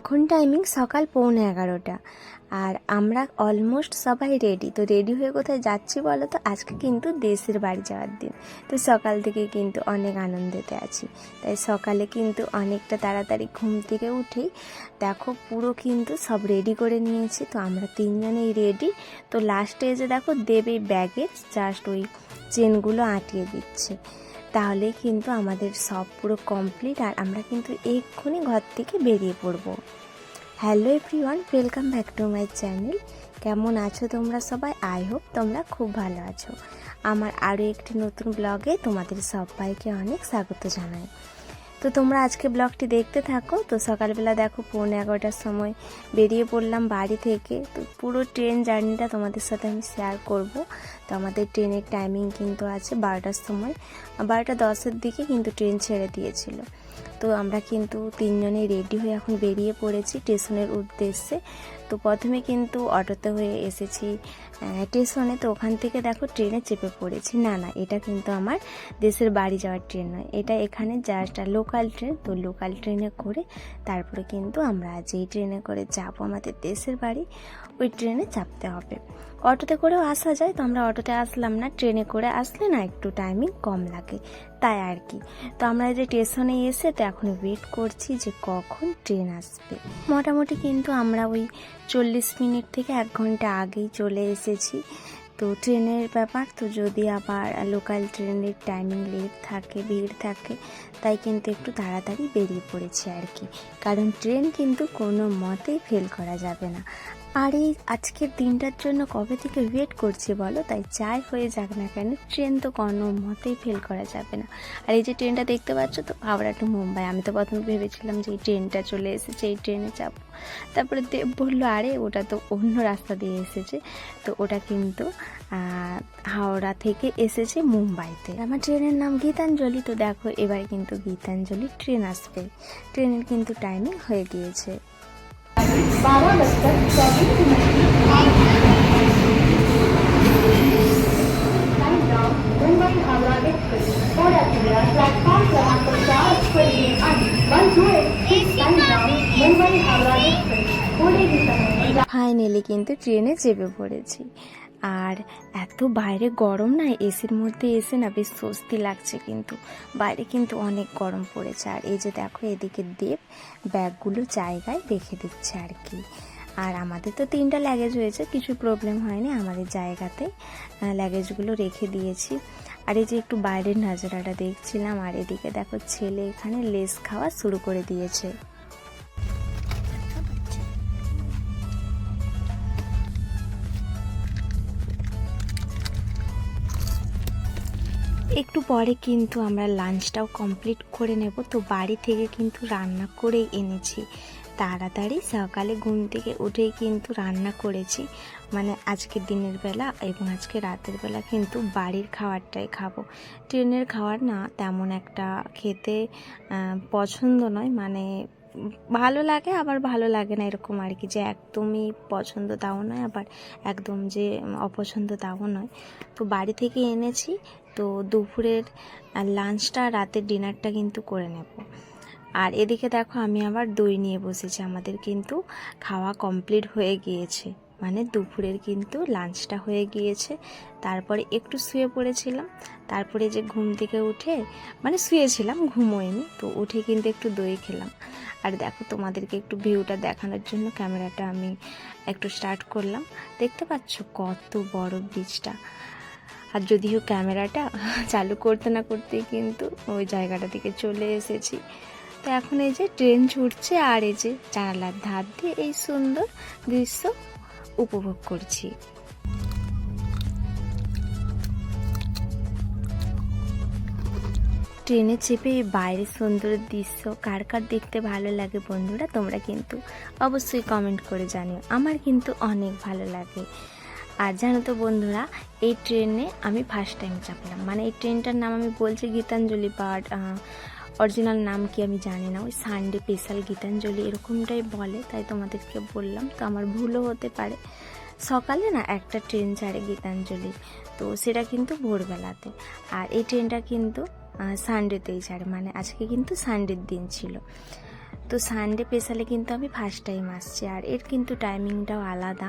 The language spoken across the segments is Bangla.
এখন টাইমিং সকাল পৌনে এগারোটা। আর আমরা অলমোস্ট সবাই রেডি তো রেডি হয়ে কোথায় যাচ্ছি বলো তো? আজকে কিন্তু দেশের বাড়ি যাওয়ার দিন। তো সকাল থেকে কিন্তু অনেক আনন্দেতে আছি। তাই সকালে কিন্তু অনেকটা তাড়াতাড়ি ঘুম থেকে উঠেই দেখো পুরো কিন্তু সব রেডি করে নিয়েছি। তো আমরা তিনজনেই রেডি তো লাস্টে এসে দেখো দেবে ব্যাগে জাস্ট ওই চেনগুলো আটিয়ে দিচ্ছে। তাহলে কিন্তু আমাদের সব পুরো কমপ্লিট আর আমরা কিন্তু এক্ষুনি ঘর থেকে বেরিয়ে পড়ব। Hello everyone, welcome back to my channel. কেমন আছো তোমরা সবাই? আই হোপ তোমরা খুব ভালো আছো। আমার আরও একটি নতুন ব্লগে তোমাদের সবাইকে অনেক স্বাগত জানাই। তো তোমরা আজকে ব্লগটি দেখতে থাকো। তো সকালবেলা দেখো পৌনে এগারোটার সময় বেরিয়ে পড়লাম বাড়ি থেকে। তো পুরো ট্রেন জার্নিটা তোমাদের সাথে আমি শেয়ার করব। তো আমাদের ট্রেনের টাইমিং কিন্তু আছে বারোটার সময়। বারোটা দশের দিকে কিন্তু ট্রেন ছেড়ে দিয়েছিল। তো আমরা কিন্তু তিনজনে রেডি হয়ে এখন বেরিয়ে পড়েছি স্টেশনের উদ্দেশ্যে। তো প্রথমে কিন্তু অটোতে হয়ে এসেছি। স্টেশনে তো ওখান থেকে দেখো ট্রেনে চেপে পড়েছি। না না, এটা কিন্তু আমার দেশের বাড়ি যাওয়ার ট্রেন নয়। এটা এখানে জাস্ট লোকাল ট্রেন তো লোকাল ট্রেনে করে তারপরে কিন্তু আমরা যেই ট্রেনে করে যাব আমাদের দেশের বাড়ি, ওই ট্রেনে চাপতে হবে। অটোতে করেও আসা যায়, তো আমরা অটোতে আসলাম না। ট্রেনে করে আসলে না একটু টাইমিং কম লাগে। তাই আর কি। তো আমরা যে স্টেশনে এসে তো এখন ওয়েট করছি যে কখন ট্রেন আসবে। মোটামুটি কিন্তু আমরা ওই চল্লিশ মিনিট থেকে এক ঘণ্টা আগেই চলে এসেছি। তো ট্রেনের ব্যাপার তো যদি আবার লোকাল ট্রেনের টাইমিং লেট থাকে, ভিড় থাকে, তাই কিন্তু একটু তাড়াতাড়ি বেরিয়ে পড়েছে আর কি। কারণ ট্রেন কিন্তু কোনো মতেই ফেল করা যাবে না। আর এই আজকের দিনটার জন্য কবে থেকে ওয়েট করছি বলো? তাই যাই হয়ে যাক না কেন ট্রেন তো কোনো মতেই ফেল করা যাবে না। আর এই যে ট্রেনটা দেখতে পাচ্ছ তো, হাওড়া টু মুম্বাই। আমি তো প্রথমে ভেবেছিলাম যে এই ট্রেনটা চলে এসেছে, এই ট্রেনে যাব। তারপরে দেব বলল, আরে, ওটা তো অন্য রাস্তা দিয়ে এসেছে। তো ওটা কিন্তু হাওড়া থেকে এসেছে মুম্বাইতে। আমার ট্রেনের নাম গীতাঞ্জলি। তো দেখো, এবার কিন্তু গীতাঞ্জলি ট্রেন আসবে। ট্রেনের কিন্তু টাইমিং হয়ে গিয়েছে। बारह बजकर चौबीस minute time now Mumbai Howrah express और अतिरिया प्लेटफॉर्म क्रमांक चार पर ये अंक one two eight time now Mumbai Howrah express पूरे ही समय ফাইনালি কিন্তু ট্রেনে চেপে পড়েছি আর এত বাইরে গরম না, এসির মধ্যে এসে না বেশ স্বস্তি লাগছে কিন্তু। বাইরে কিন্তু অনেক গরম পড়েছে আর এই যে দেখো এদিকে দেব ব্যাগগুলো জায়গায় রেখে দিচ্ছে আর কি। আর আমাদের তো তিনটা ল্যাগেজ হয়েছে কিছু প্রবলেম হয়নি, আমাদের জায়গাতে ল্যাগেজগুলো রেখে দিয়েছি। আর এই যে একটু বাইরের নাজারাটা দেখছিলাম, আর এদিকে দেখো ছেলে এখানে লেস খাওয়া শুরু করে দিয়েছে। একটু পরে কিন্তু আমরা লাঞ্চটাও কমপ্লিট করে নেব। তো বাড়ি থেকে কিন্তু রান্না করেই এনেছি। তাড়াতাড়ি সকালে ঘুম থেকে উঠেই কিন্তু রান্না করেছি। মানে আজকের দিনের বেলা এবং আজকে রাতের বেলা কিন্তু বাড়ির খাবারটাই খাব। ট্রেনের খাবার না তেমন একটা খেতে পছন্দ নয়। মানে ভালো লাগে, আবার ভালো লাগে না এরকম আর কি, যে একদমই পছন্দ তাও নয়, আবার একদম যে অপছন্দ তাও নয়। তো বাড়ি থেকে এনেছি তো দুপুরের লাঞ্চটা রাতের ডিনারটা কিন্তু করে নেব। আর এদিকে দেখো, আমি আবার দই নিয়ে বসেছি। আমাদের কিন্তু খাওয়া কমপ্লিট হয়ে গিয়েছে। মানে দুপুরের কিন্তু লাঞ্চটা হয়ে গিয়েছে। তারপরে একটু শুয়ে পড়েছিলাম। তারপরে যে ঘুম থেকে উঠে মানে শুয়েছিলাম ঘুমোয়নি তো উঠে কিন্তু একটু দই খেলাম। আর দেখো, তোমাদেরকে একটু ভিউটা দেখানোর জন্য ক্যামেরাটা আমি একটু স্টার্ট করলাম। দেখতে পাচ্ছ কত বড় ব্রিজটা আর যদিও ক্যামেরাটা চালু করতে না করতেই কিন্তু ওই জায়গাটা থেকে চলে এসেছি। তো এখন এই যে ট্রেন ছুটছে আর এই যে জানালার ধার দিয়ে এই সুন্দর দৃশ্য উপভোগ করছি। ট্রেনে চেপে বাইরের সুন্দর দৃশ্য কার কার দেখতে ভালো লাগে বন্ধুরা তোমরা কিন্তু অবশ্যই কমেন্ট করে জানিও। আমার কিন্তু অনেক ভালো লাগে। আর জানো তো বন্ধুরা, এই ট্রেনে আমি ফার্স্ট টাইম চাপলাম। মানে এই ট্রেনটার নাম আমি বলছি গীতাঞ্জলি বাট অরিজিনাল নাম কি আমি জানি না। ওই সানডে স্পেশাল গীতাঞ্জলি এরকমটাই বলে, তাই তোমাদেরকে বললাম। তো আমার ভুলও হতে পারে। সকালে না একটা ট্রেন ছাড়ে গীতাঞ্জলি, তো সেটা কিন্তু ভোরবেলাতে। আর এই ট্রেনটা কিন্তু সানডেতেই ছাড়ে। মানে আজকে কিন্তু সানডের দিন ছিল। তো সানডে স্পেশালে কিন্তু আমি ফার্স্ট টাইম আসছি। আর এর কিন্তু টাইমিংটাও আলাদা।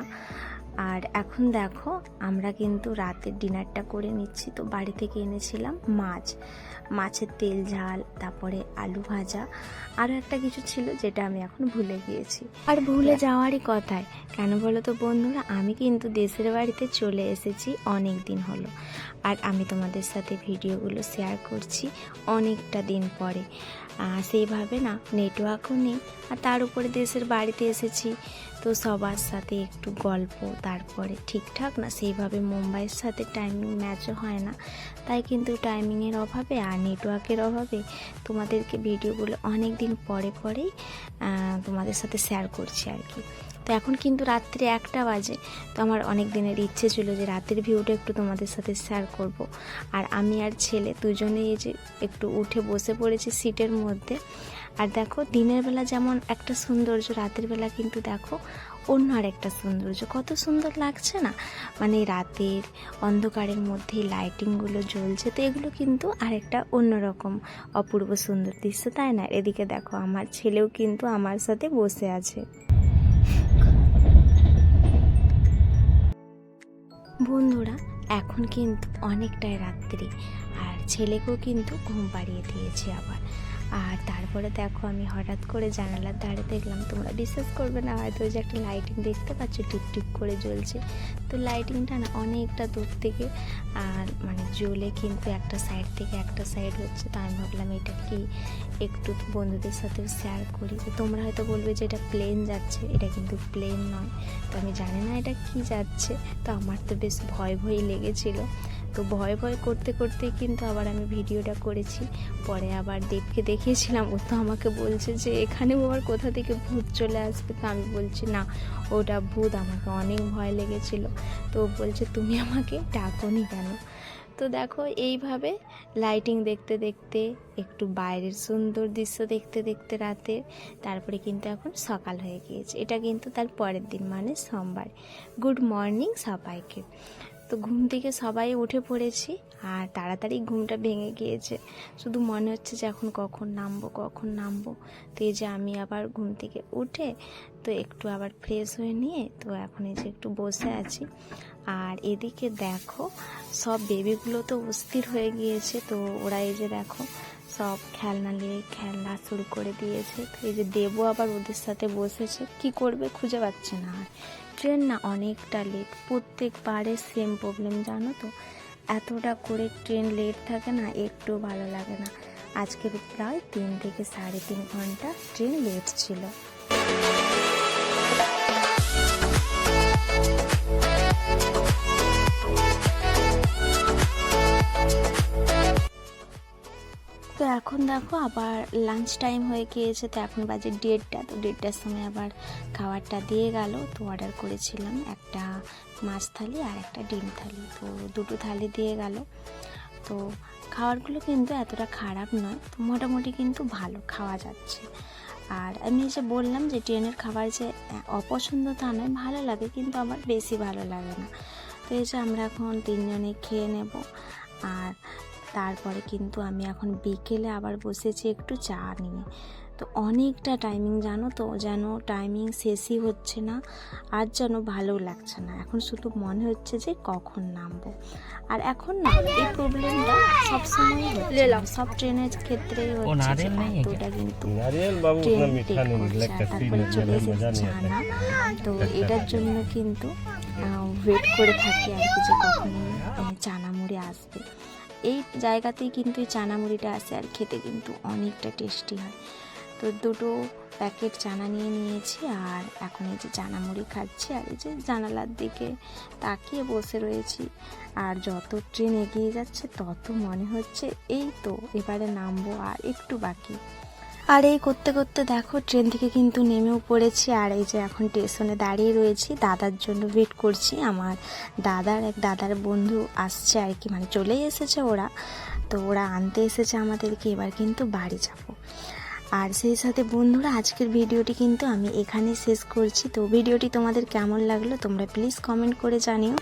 আর এখন দেখো আমরা কিন্তু রাতের ডিনারটা করে নিচ্ছি। তো বাড়ি থেকে এনেছিলাম মাছ। মাছের তেল ঝাল তারপরে আলু ভাজা। আরও একটা কিছু ছিল যেটা আমি এখন ভুলে গিয়েছি। আর ভুলে যাওয়ারই কথায় কেন বলো তো বন্ধুরা আমি কিন্তু দেশের বাড়িতে চলে এসেছি অনেক দিন হলো। আর আমি তোমাদের সাথে ভিডিওগুলো শেয়ার করছি অনেকটা দিন পরে। সেইভাবে না নেটওয়ার্কও নেই। আর তার উপরে দেশের বাড়িতে এসেছি। তো সবার সাথে একটু গল্প, তারপরে ঠিকঠাক না, সেইভাবে মুম্বাইয়ের সাথে টাইমিং ম্যাচও হয় না। তাই কিন্তু টাইমিংয়ের অভাবে আর নেটওয়ার্কের অভাবে তোমাদেরকে ভিডিওগুলো অনেক দিন পরে পরেই তোমাদের সাথে শেয়ার করছি আর কি। তো এখন কিন্তু রাত্রি একটা বাজে। তো আমার অনেক দিনের ইচ্ছে ছিল যে রাতের ভিউটা একটু তোমাদের সাথে শেয়ার করব। আর আমি আর ছেলে দুজনেই যে একটু উঠে বসে পড়েছি সিটের মধ্যে। আর দেখো, দিনের বেলা যেমন একটা সৌন্দর্য, রাতের বেলা কিন্তু দেখো অন্য আর একটা সৌন্দর্য। কত সুন্দর লাগছে না? মানে রাতের অন্ধকারের মধ্যে লাইটিংগুলো জ্বলছে, তো এগুলো কিন্তু আর আরেকটা অন্যরকম অপূর্ব সুন্দর দৃশ্য, তাই না? এদিকে দেখো, আমার ছেলেও কিন্তু আমার সাথে বসে আছে। বন্ধুরা এখন কিন্তু অনেকটাই রাত্রি আর ছেলেকেও কিন্তু ঘুম পাড়িয়ে দিয়েছে আবার। আর তারপরে দেখো আমি হঠাৎ করে জানালার ধারে দেখলাম, তোমরা বিশ্বাস করবে না, হয়তো ওই যে একটা লাইটিং দেখতে পাচ্ছ টিপ করে জ্বলছে। তো লাইটিংটা না অনেকটা দূর থেকে, আর মানে জ্বলে কিন্তু একটা সাইড থেকে একটা সাইড হচ্ছে। তো আমি ভাবলাম, এটা কি একটু বন্ধুদের সাথেও শেয়ার করি? তো তোমরা হয়তো বলবে যে এটা প্লেন যাচ্ছে, এটা কিন্তু প্লেন নয়। তো আমি জানি না এটা কি যাচ্ছে। তো আমার তো বেশ ভয় ভয় লেগেছিল। তো ভয় ভয় করতে করতে কিন্তু আবার আমি ভিডিওটা করেছি। পরে আবার দেবকে দেখিয়েছিলাম। ও তো আমাকে বলছে যে এখানেও আবার কোথা থেকে ভূত চলে আসবে? তো আমি বলছি, না, ওটা ভূত। আমাকে অনেক ভয় লেগেছিল। তো বলছে, তুমি আমাকে ডাকোনি কেন? তো দেখো, এইভাবে লাইটিং দেখতে দেখতে, একটু বাইরের সুন্দর দৃশ্য দেখতে দেখতে রাতে, তারপরে কিন্তু এখন সকাল হয়ে গিয়েছে। এটা কিন্তু তার পরের দিন মানে সোমবার। গুড মর্নিং সবাইকে। তো ঘুম থেকে সবাই উঠে পড়েছি আর তাড়াতাড়ি ঘুমটা ভেঙে গিয়েছে। শুধু মনে হচ্ছে যে এখন কখন নামবো কখন নামবো। তো এই যে আমি আবার ঘুম থেকে উঠে তো একটু আবার ফ্রেশ হয়ে নিয়ে তো এখন এই যে একটু বসে আছি। আর এদিকে দেখো, সব বেবিগুলো তো অস্থির হয়ে গিয়েছে। তো ওরা এই যে দেখো, সব খেলনা নিয়ে খেলনা শুরু করে দিয়েছে। তো এই যে দেবও আবার ওদের সাথে বসেছে। কি করবে খুঁজে পাচ্ছে না আর। ট্রেন না অনেকটা লেট প্রত্যেকবারে সেম প্রবলেম জানো তো? এতটা করে ট্রেন লেট থাকে না, একটু ভালো লাগে না। আজকে প্রায় তিন থেকে সাড়ে তিন ঘণ্টা ট্রেন লেট ছিল। এখন দেখো আবার লাঞ্চ টাইম হয়ে গিয়েছে, তো এখন বাজে দেড়টা। তো দেড়টার সময় আবার খাবারটা দিয়ে গেল, তো অর্ডার করেছিলাম একটা মাছ থালি আর একটা ডিম থালি। তো দুটো থালি দিয়ে গেল। তো খাবারগুলো কিন্তু এতটা খারাপ নয়, তো মোটামুটি কিন্তু ভালো খাওয়া যাচ্ছে। আর আমি যে বললাম যে ট্রেনের খাবার যে অপছন্দ তা নয়, ভালো লাগে কিন্তু আমার বেশি ভালো লাগে না। তো এই যে আমরা এখন তিনজনে খেয়ে নেব। আর তারপরে কিন্তু আমি এখন বিকেলে আবার বসেছি একটু চা নিয়ে। তো অনেকটা টাইমিং জানো তো যেন টাইমিং শেষই হচ্ছে না আর যেন ভালো লাগছে না। এখন শুধু মনে হচ্ছে যে কখন নামবো। আর এখন না এই প্রবলেমটা সবসময় হচ্ছে। সব ট্রেনের ক্ষেত্রে হচ্ছে কিন্তু ট্রেন তারপরে চলে না তো এটার জন্য কিন্তু ওয়েট করে থাকি আর কি যে কখন চানা মুড়ে আসবে। এই জায়গাতেই কিন্তু এই চানা মুড়িটা আসে আর খেতে কিন্তু অনেকটা টেস্টি হয়। তো দুটো প্যাকেট চানা নিয়ে নিয়েছি আর এখন এই যে চানা মুড়ি খাচ্ছি আর এই যে জানালার দিকে তাকিয়ে বসে রয়েছি। আর যত ট্রেন এগিয়ে যাচ্ছে তত মনে হচ্ছে এই তো এবারে নামবো আর একটু বাকি। আর এই করতে করতে দেখো ট্রেন থেকে কিন্তু নেমেও পড়েছি আর এই যে এখন স্টেশনে দাঁড়িয়ে রয়েছি। দাদার জন্য ওয়েট করছি। আমার দাদার এক দাদার বন্ধু আসছে আর কি মানে চলেই এসেছে ওরা। তো ওরা আনতে এসেছে আমাদেরকে, এবার কিন্তু বাড়ি যাব। আর সেই সাথে বন্ধুরা, আজকের ভিডিওটি কিন্তু আমি এখানেই শেষ করছি। তো ভিডিওটি তোমাদের কেমন লাগল তোমরা প্লিজ কমেন্ট করে জানিও।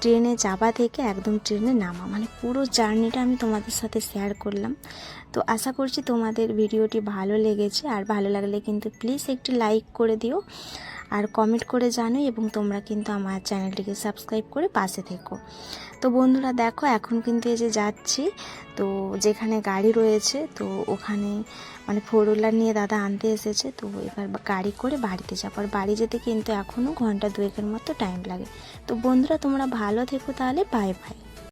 ট্রেনে যাওয়া থেকে একদম ট্রেনে নামা। মানে পুরো জার্নিটা আমি তোমাদের সাথে শেয়ার করলাম। তো আশা করছি তোমাদের ভিডিওটি ভালো লেগেছে। আর ভালো লাগলে কিন্তু প্লিজ একটি লাইক করে দিও। আর কমেন্ট করে জানো এবং তোমরা কিন্তু আমার চ্যানেলটিকে সাবস্ক্রাইব করে পাশে থেকো। তো বন্ধুরা দেখো, এখন কিন্তু এই যে যাচ্ছি, তো যেখানে গাড়ি রয়েছে, তো ওখানে মানে ফোর হুইলার নিয়ে দাদা আনতে এসেছে, তো এবার গাড়ি করে বাড়িতে যাব। আর বাড়ি যেতে কিন্তু এখনও ঘণ্টা দুয়েকের মতো টাইম লাগে। তো বন্ধুরা তোমরা ভালো থেকো তাহলে বাই বাই